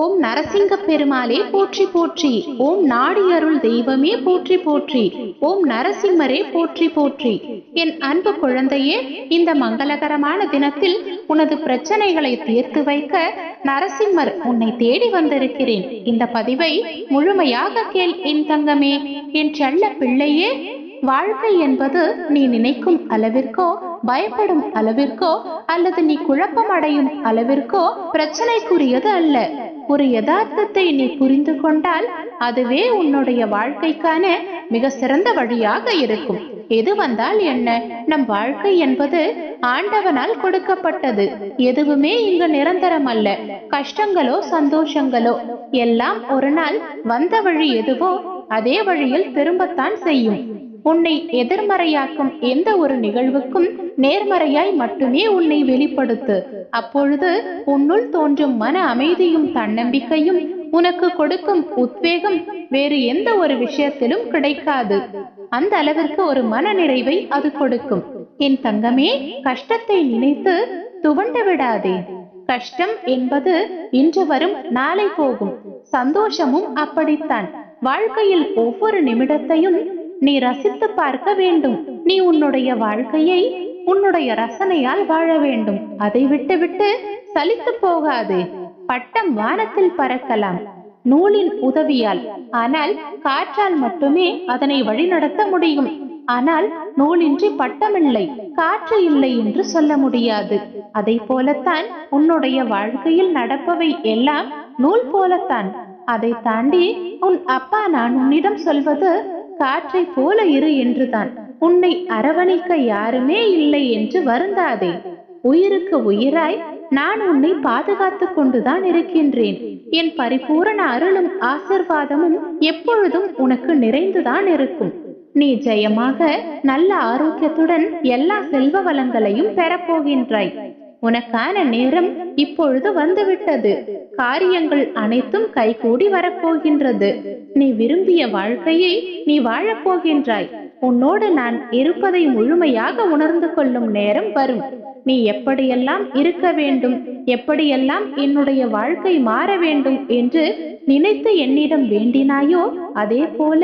ஓம் நரசிங்க பெருமாளே போற்றி போற்றி. ஓம் நாடியருள் தெய்வமே போற்றி போற்றி. ஓம் நரசிம்மரே போற்றி போற்றி. என் அன்பு குழந்தையே இந்த மங்களகரமான தினத்தில் உனது பிரச்சனைகளை தீர்த்து வைக்க நரசிம்மர் உன்னை தேடி வந்திருக்கிறேன். இந்த பதிவை முழுமையாக கேள் என் தங்கமே. என் செல்ல பிள்ளையே வாழ்க்கை என்பது நீ நினைக்கும் அளவிற்கோ பயப்படும் அளவிற்கோ அல்லது நீ குழப்பமடையும் அளவிற்கோ பிரச்சனைக்குரியது அல்ல. ஒரு யதார்த்தத்தை நீ புரிந்து கொண்டால் அதுவே உன்னுடைய வாழ்க்கைக்கான மிக சிறந்த வழியாக இருக்கும். எது வந்தால் என்ன? நம் வாழ்க்கை என்பது ஆண்டவனால் கொடுக்கப்பட்டது. எதுவுமே இங்கு நிரந்தரம் அல்ல. கஷ்டங்களோ சந்தோஷங்களோ எல்லாம் ஒரு நாள் வந்த வழி எதுவோ அதே வழியில் திரும்பத்தான் செய்யும். உன்னை எதிர்மறையாக்கும் எந்த ஒரு நிகழ்வுக்கும் நேர்மறையாய் மட்டுமே உன்னை வெளிப்படுத்து. அப்பொழுது உன்னுள் தோன்றும் மன அமைதியும் தன்னம்பிக்கையும் உனக்கு கொடுக்கும் உத்வேகம் வேறு எந்த ஒரு விஷயத்திலும் கிடைக்காது. அந்த அளவிற்கு ஒரு மன நிறைவை அது கொடுக்கும். என் தங்கமே கஷ்டத்தை நினைத்து துவண்டு விடாதே. கஷ்டம் என்பது இன்று வரும் நாளை போகும். சந்தோஷமும் அப்படித்தான். வாழ்க்கையில் ஒவ்வொரு நிமிடத்தையும் நீ ரசித்து பார்க்க வேண்டும். நீ உன்னுடைய வாழ்க்கையை உன்னுடைய ரசனையால் வாழ வேண்டும். அதை விட்டுவிட்டு சலித்து போகாது. பட்டம் வானத்தில் பறக்கலாம். நூலின் உதவியால். ஆனால் காற்றால் மட்டுமே அதனை வழிநடத்த முடியும். ஆனால் நூலின்றி பட்டமில்லை. காற்று இல்லை என்று சொல்ல முடியாது. அதை போலத்தான் உன்னுடைய வாழ்க்கையில் நடப்பவை எல்லாம் நூல் போலத்தான். அதை தாண்டி உன் அப்பா நான் உன்னிடம் சொல்வது காற்றை போல இரு என்றுதான். உன்னை அரவணைக்க யாருமே இல்லை என்று வருந்தாதே. உயிருக்கு உயிராய் நான் உன்னை பாதுகாத்து கொண்டுதான் இருக்கின்றேன். என் பரிபூரண அருளும் ஆசிர்வாதமும் எப்பொழுதும் உனக்கு நிறைந்துதான் இருக்கும். நீ ஜெயமாக நல்ல ஆரோக்கியத்துடன் எல்லா செல்வ வளங்களையும் பெறப்போகின்றாய் உனக்கான நேரம் இப்பொழுது வந்துவிட்டது. காரியங்கள் அனைத்தும் கைகூடி வரப்போகின்றது. நீ விரும்பிய வாழ்க்கையை நீ வாழப்போகின்றாய். உன்னோடு நான் இருப்பதை முழுமையாக உணர்ந்து கொள்ளும் நேரம் வரும். நீ எப்படியெல்லாம் இருக்க வேண்டும் எப்படியெல்லாம் என்னுடைய வாழ்க்கை மாற வேண்டும் என்று நினைத்து என்னிடம் வேண்டினாயோ அதே போல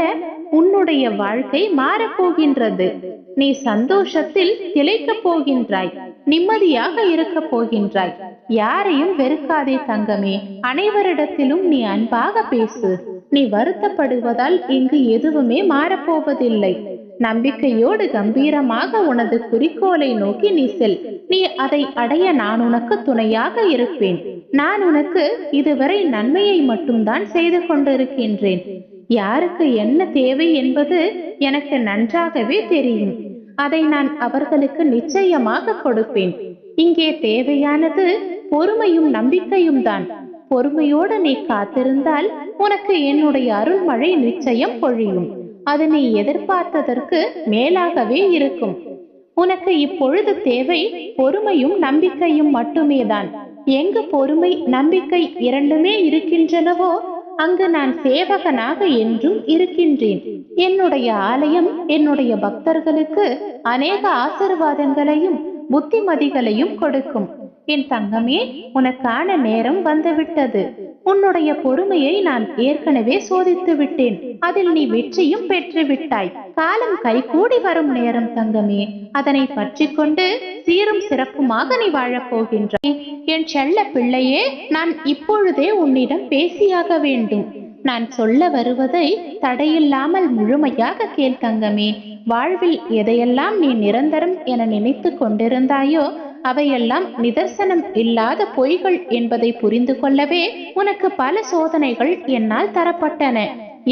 உன்னுடைய வாழ்க்கை மாறப்போகின்றது. நீ சந்தோஷத்தில் திளைக்கப் போகின்றாய். நிம்மதியாக இருக்க போகின்றாய். யாரையும் வெறுக்காதே தங்கமே. அனைவரிடத்திலும் நீ அன்பாக பேசு. நீ வருத்தப்படுவதால் இங்கு எதுவுமே மாறப்போவதில்லை. நம்பிக்கையோடு கம்பீரமாக உனது குறிக்கோளை நோக்கி நீ செல். நீ அதை அடைய நான் உனக்கு துணையாக இருப்பேன். நான் உனக்கு இதுவரை நன்மையை மட்டும்தான் செய்து கொண்டிருக்கின்றேன். யாருக்கு என்ன தேவை என்பது எனக்கு நன்றாகவே தெரியும். அதை நான் அவர்களுக்கு நிச்சயமாக கொடுப்பேன். இங்கே தேவையானது பொறுமையும் நம்பிக்கையும் தான். பொறுமையோடு நீ காத்திருந்தால் உனக்கு என்னுடைய அருள்மழை நிச்சயம் பொழியும். அது நீ எதிர்பார்த்ததற்கு மேலாகவே இருக்கும். உனக்கு இப்பொழுது தேவை பொறுமையும் நம்பிக்கையும் மட்டுமே தான் எங்கு பொறுமை நம்பிக்கை இரண்டுமே இருக்கின்றனவோ அங்கு நான் சேவகனாக என்றும் இருக்கின்றேன். என்னுடைய ஆலயம் என்னுடைய பக்தர்களுக்கு அநேக ஆசிர்வாதங்களையும் புத்திமதிகளையும் கொடுக்கும். என் தங்கமே உனக்கான நேரம் வந்துவிட்டது. உன்னுடைய பொறுமையை நான் ஏற்கனவே சோதித்து விட்டேன். அதில் நீ வெற்றியும் பெற்று விட்டாய். காலம் கைகூடி வரும் நேரம் தங்கமே. அதனை பற்றி கொண்டு சீரும் சிறப்புமாக நீ வாழப் போகின்றாய். என் செல்ல பிள்ளையே நான் இப்பொழுதே உன்னிடம் பேசியாக வேண்டும். நான் சொல்ல வருவதை தடையில்லாமல் முழுமையாக கேள் தங்கமே. வாழ்வில் எதையெல்லாம் நீ நிரந்தரம் என நினைத்து கொண்டிருந்தாயோ அவையெல்லாம் நிதர்சனம் இல்லாத பொய்கள் என்பதை புரிந்து கொள்ளவே உனக்கு பல சோதனைகள் என்னால் தரப்பட்டன.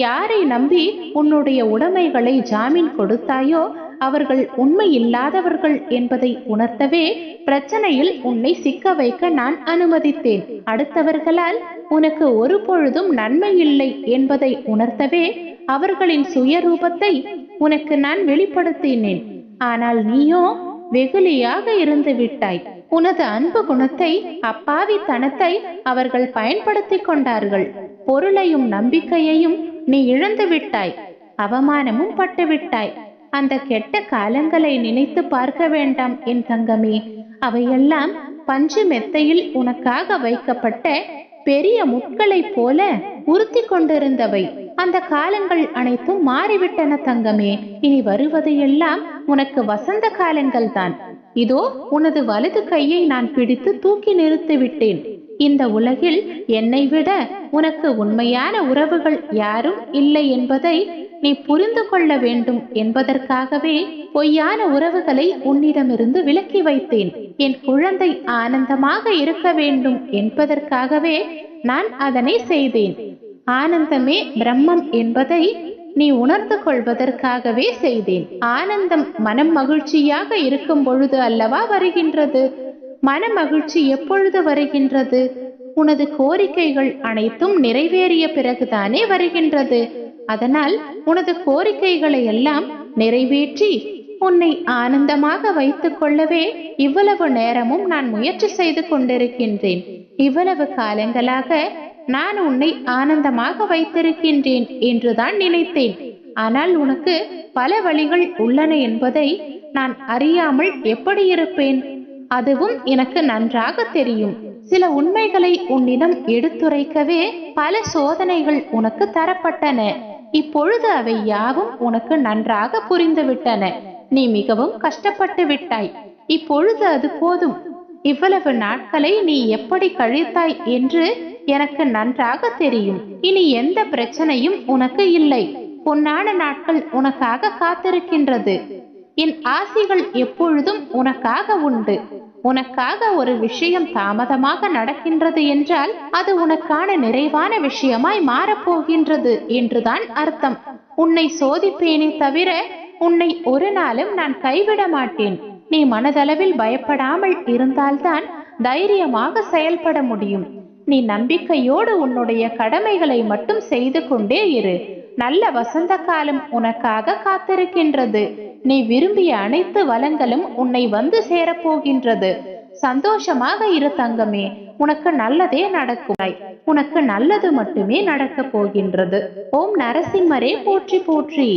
யாரை நம்பி உன்னுடைய உடைமைகளை ஜாமீன் கொடுத்தாயோ அவர்கள் உண்மை இல்லாதவர்கள் என்பதை உணர்த்தவே பிரச்சனையில் உன்னை சிக்க வைக்க நான் அனுமதித்தேன். அடுத்தவர்களால் உனக்கு ஒரு பொழுதும் நன்மை இல்லை என்பதை உணர்த்தவே அவர்களின் சுயரூபத்தை உனக்கு நான் வெளிப்படுத்தினேன். ஆனால் நீயோ வெகுளியாக இருந்து விட்டாய். உனது அன்பு குணத்தை அப்பாவி தனத்தை அவர்கள் பயன்படுத்திக் கொண்டார்கள். பொருளையும் நம்பிக்கையையும் நீ இழந்து விட்டாய். அவமானமும் பட்டு விட்டாய். அந்த கெட்ட காலங்களை நினைத்து பார்க்க வேண்டாம் என் தங்கமே. அவையெல்லாம் பஞ்சு மெத்தையில் உனக்காக வைக்கப்பட்ட பெரிய முட்களைப் போல உறுத்தி கொண்டிருந்தவை. அந்த காலங்கள் அனைத்தும் மாறிவிட்டன தங்கமே. இனி வருவது எல்லாம் உனக்கு வசந்த காலங்கள் தான். இதோ உனது வலது கையை நான் பிடித்து தூக்கி நிறுத்தி விட்டேன். இந்த உலகில் என்னை விட உனக்கு உண்மையான உறவுகள் யாரும் இல்லை என்பதை நீ புரிந்து கொள்ள வேண்டும் என்பதற்காகவே பொய்யான உறவுகளை உன்னிடமிருந்து விலக்கி வைத்தேன். என் குழந்தை ஆனந்தமாக இருக்க வேண்டும் என்பதற்காகவே நான் அதனை செய்தேன். ஆனந்தமே பிரம்மம் என்பதை நீ உணர்ந்து கொள்வதற்காகவே செய்தேன். ஆனந்தம் மனம் மகிழ்ச்சியாக இருக்கும் பொழுது அல்லவா வருகின்றது? மன மகிழ்ச்சி எப்பொழுது வருகின்றது? உனது கோரிக்கைகள் அனைத்தும் நிறைவேறிய பிறகுதானே வருகின்றது. அதனால் உனது கோரிக்கைகளை எல்லாம் நிறைவேற்றி உன்னை ஆனந்தமாக வைத்துக் கொள்ளவே இவ்வளவு நேரமும் நான் முயற்சி செய்து கொண்டிருக்கின்றேன். இவ்வளவு காலங்களாக நான் உன்னை ஆனந்தமாக வைத்திருக்கின்றேன் என்றுதான் நினைத்தேன். ஆனால் உனக்கு பல வழிகள் உள்ளன என்பதை நான் அறியாமல் எப்படி இருப்பேன்? அதுவும் எனக்கு நன்றாக தெரியும். சில உண்மைகளை உன்னிடம் எடுத்துரைக்கவே பல சோதனைகள் உனக்கு தரப்பட்டன. இப்பொழுது அவை யாவும் உனக்கு நன்றாக புரிந்துவிட்டன. நீ மிகவும் கஷ்டப்பட்டு விட்டாய். இப்பொழுது அது போதும். இவ்வளவு நாட்களை நீ எப்படி கழித்தாய் என்று எனக்கு நன்றாக தெரியும். இனி எந்த பிரச்சனையும் உனக்கு இல்லை. பொன்னான நாட்கள் உனக்காக காத்திருக்கின்றது. என் ஆசிகள் எப்பொழுதும் உனக்காக உண்டு. உனக்காக ஒரு விஷயம் தாமதமாக நடக்கின்றது என்றால் அது உனக்கான நிறைவான விஷயமாய் மாறப்போகின்றது என்றுதான் அர்த்தம். உன்னை சோதிப்பேனே தவிர உன்னை ஒரு நாளும் நான் கைவிட மாட்டேன். நீ மனதளவில் பயப்படாமல் இருந்தால்தான் தைரியமாக செயல்பட முடியும். நீ நம்பிக்கையோடு உன்னுடைய கடமைகளை மட்டும் செய்து கொண்டே இரு. நல்ல வசந்த காலம் உனக்காக காத்திருக்கின்றது. நீ விரும்பிய அனைத்து வளங்களும் உன்னை வந்து சேரப்போகின்றது சந்தோஷமாக இரு தங்கமே உனக்கு நல்லதே நடக்கும். உனக்கு நல்லது மட்டுமே நடக்கப் போகின்றது. ஓம் நரசிம்மரே போற்றி போற்றி.